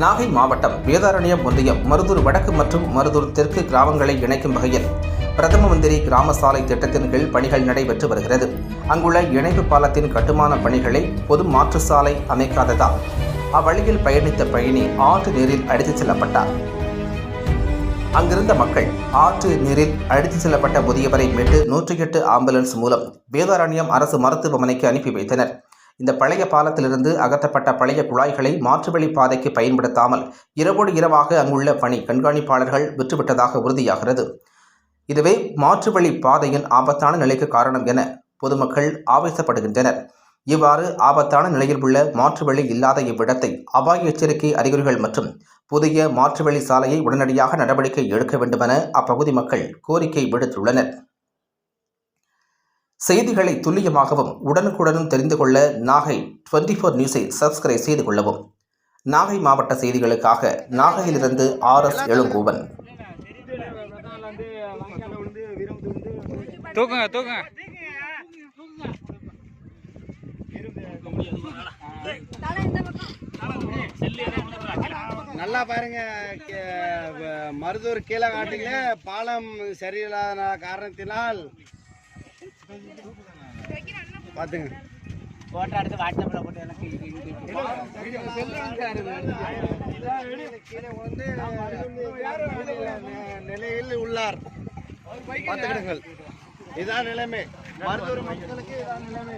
நாகை மாவட்டம் வேதாரண்யம் ஒன்றியம் மருதூர் வடக்கு மற்றும் மருதூர் தெற்கு கிராமங்களை இணைக்கும் வகையில் பிரதம மந்திரி கிராம சாலை திட்டத்தின் கீழ் பணிகள் நடைபெற்று வருகிறது. அங்குள்ள இணைப்பு பாலத்தின் கட்டுமான பணிகளை பொது மாற்று சாலை அமைக்காததால் அவ்வழியில் பயணித்த பயணி ஆற்று நீரில் அடித்துச் செல்லப்பட்டார். அங்கிருந்த மக்கள் ஆற்று நீரில் அடித்துச் செல்லப்பட்ட முதியவரை மீட்டு நூற்றி எட்டு ஆம்புலன்ஸ் மூலம் வேதாரண்யம் அரசு மருத்துவமனைக்கு அனுப்பி வைத்தனர். இந்த பழைய பாலத்திலிருந்து அகற்றப்பட்ட பழைய குழாய்களை மாற்றுவழி பாதைக்கு பயன்படுத்தாமல் இரவோடு இரவாக அங்குள்ள பணி கண்காணிப்பாளர்கள் விற்றுவிட்டதாக உறுதியாகிறது. இதுவே மாற்றுவழி பாதையின் ஆபத்தான நிலைக்கு காரணம் என பொதுமக்கள் ஆவேசப்படுகின்றனர். இவ்வாறு ஆபத்தான நிலையில் உள்ள மாற்றுவழி இல்லாத இவ்விடத்தை அபாய எச்சரிக்கை அறிகுறிகள் மற்றும் புதிய மாற்றுவழி சாலையை உடனடியாக நடவடிக்கை எடுக்க வேண்டுமென அப்பகுதி மக்கள் கோரிக்கை விடுத்துள்ளனர். செய்திகளை துல்லியமாகவும் உடனுக்குடனும் தெரிந்து கொள்ள நாகை டுவெண்ட்டி ஃபோர் நியூஸை சப்ஸ்கிரைப் செய்து கொள்ளவும். நாகை மாவட்ட செய்திகளுக்காக நாகையிலிருந்து ஆர் எஸ் எழுங்கூவன். தூக்குங்க தூக்குங்க. நல்லா பாருங்க மருதூர் கீழே காட்டில பாலம் சரியில்லாத காரணத்தினால் பாத்துங்க. போட்டோ எடுத்து வாட்ஸ்அப்ல போட்டு எனக்கு நிலையில் உள்ளார். பார்த்துக்கிடுங்கள் இதான் நிலைமை. மருதூர் மக்களுக்கு இதான் நிலைமை.